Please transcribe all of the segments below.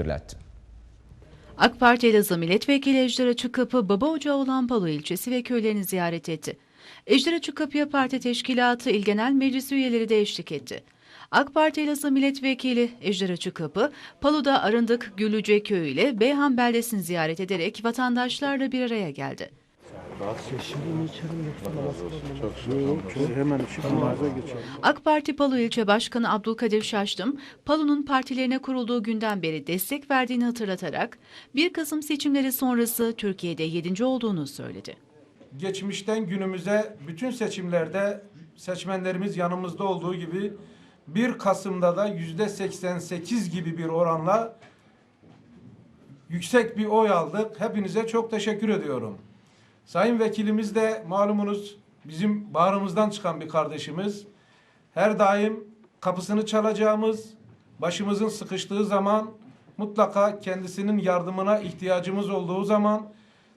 hatırlattı. AK Parti Elazığ Milletvekili Ejder Açıkkapı, Baba Ocağı olan Palo ilçesi ve köylerini ziyaret etti. Ejder Açıkkapı'ya parti teşkilatı İl Genel Meclisi üyeleri de eşlik etti. AK Parti Elazığ Milletvekili Ejder Açıkkapı, Palu'da Arındık Güllüce Köyü ile Beyhan Beldesi'ni ziyaret ederek vatandaşlarla bir araya geldi. AK Parti Palu İlçe Başkanı Abdülkadir Şaştım, Palu'nun partilerine kurulduğu günden beri destek verdiğini hatırlatarak 1 Kasım seçimleri sonrası Türkiye'de 7. olduğunu söyledi. geçmişten günümüze bütün seçimlerde seçmenlerimiz yanımızda olduğu gibi 1 Kasım'da da yüzde 88 gibi bir oranla yüksek bir oy aldık. Hepinize çok teşekkür ediyorum. Sayın vekilimiz de malumunuz bizim bağrımızdan çıkan bir kardeşimiz. Her daim kapısını çalacağımız, başımızın sıkıştığı zaman mutlaka kendisinin yardımına ihtiyacımız olduğu zaman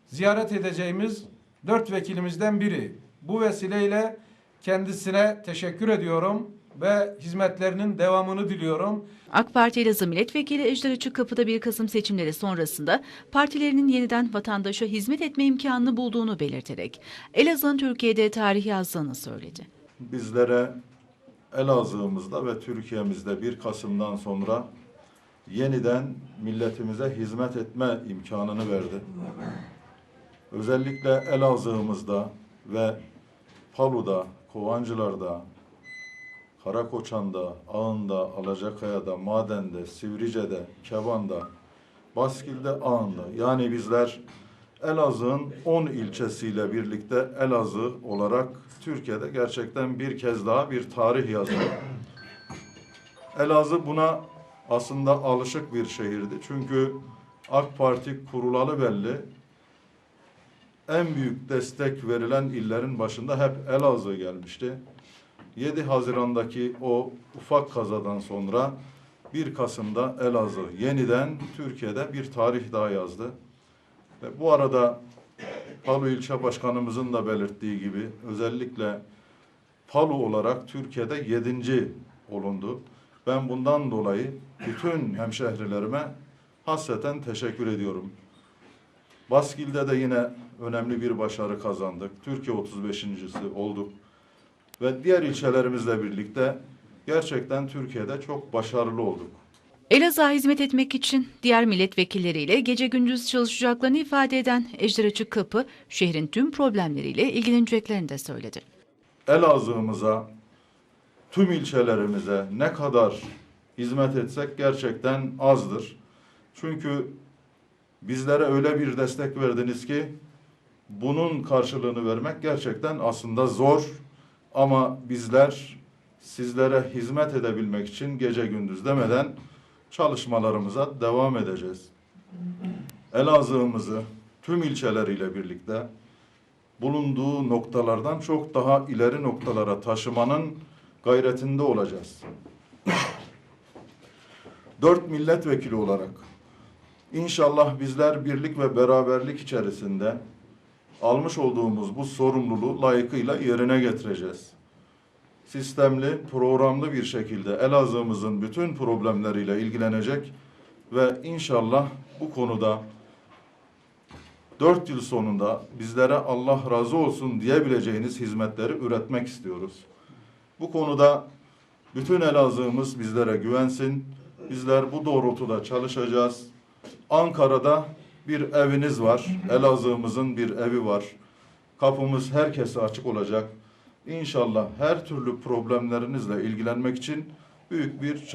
ziyaret edeceğimiz dört vekilimizden biri. Bu vesileyle kendisine teşekkür ediyorum ve hizmetlerinin devamını diliyorum. AK Parti Elazığ Milletvekili Ejder Açıkkapı'da 1 Kasım seçimleri sonrasında partilerinin yeniden vatandaşa hizmet etme imkanını bulduğunu belirterek Elazığ'ın Türkiye'de tarih yazdığını söyledi. bizlere Elazığ'ımızda ve Türkiye'mizde 1 Kasım'dan sonra yeniden milletimize hizmet etme imkanını verdi. Özellikle Elazığ'ımızda ve Palu'da, Kovancılar'da, Karakoçan'da, Ağın'da, Alacakaya'da, Maden'de, Sivrice'de, Kevan'da, Baskil'de, Ağın'da. Yani bizler Elazığ'ın 10 ilçesiyle birlikte Elazığ olarak Türkiye'de gerçekten bir kez daha bir tarih yazdı. Elazığ buna aslında alışık bir şehirdi. Çünkü AK Parti kurulalı belli. En büyük destek verilen illerin başında hep Elazığ gelmişti. 7 Haziran'daki o ufak kazadan sonra 1 Kasım'da Elazığ yeniden Türkiye'de bir tarih daha yazdı. Ve bu arada Palu ilçe başkanımızın da belirttiği gibi özellikle Palu olarak Türkiye'de yedinci olundu. Ben bundan dolayı bütün hemşehrilerime hasreten teşekkür ediyorum. Baskil'de de yine önemli bir başarı kazandık. Türkiye 35.si olduk. Ve diğer ilçelerimizle birlikte gerçekten Türkiye'de çok başarılı olduk. Elazığ'a hizmet etmek için diğer milletvekilleriyle gece gündüz çalışacaklarını ifade eden Ejder Açıkkapı, şehrin tüm problemleriyle ilgileneceklerini de söyledi. Elazığ'ımıza, tüm ilçelerimize ne kadar hizmet etsek gerçekten azdır. Çünkü bizlere öyle bir destek verdiniz ki bunun karşılığını vermek gerçekten aslında zor. Ama bizler sizlere hizmet edebilmek için gece gündüz demeden çalışmalarımıza devam edeceğiz. Elazığ'ımızı tüm ilçeleriyle birlikte bulunduğu noktalardan çok daha ileri noktalara taşımanın gayretinde olacağız. Dört milletvekili olarak inşallah bizler birlik ve beraberlik içerisinde almış olduğumuz bu sorumluluğu layıkıyla yerine getireceğiz. Sistemli, programlı bir şekilde Elazığ'ımızın bütün problemleriyle ilgilenecek ve inşallah bu konuda dört yıl sonunda bizlere Allah razı olsun diyebileceğiniz hizmetleri üretmek istiyoruz. Bu konuda bütün Elazığ'ımız bizlere güvensin. Bizler bu doğrultuda çalışacağız. Ankara'da bir eviniz var. Elazığ'ımızın bir evi var. Kapımız herkese açık olacak. İnşallah her türlü problemlerinizle ilgilenmek için büyük bir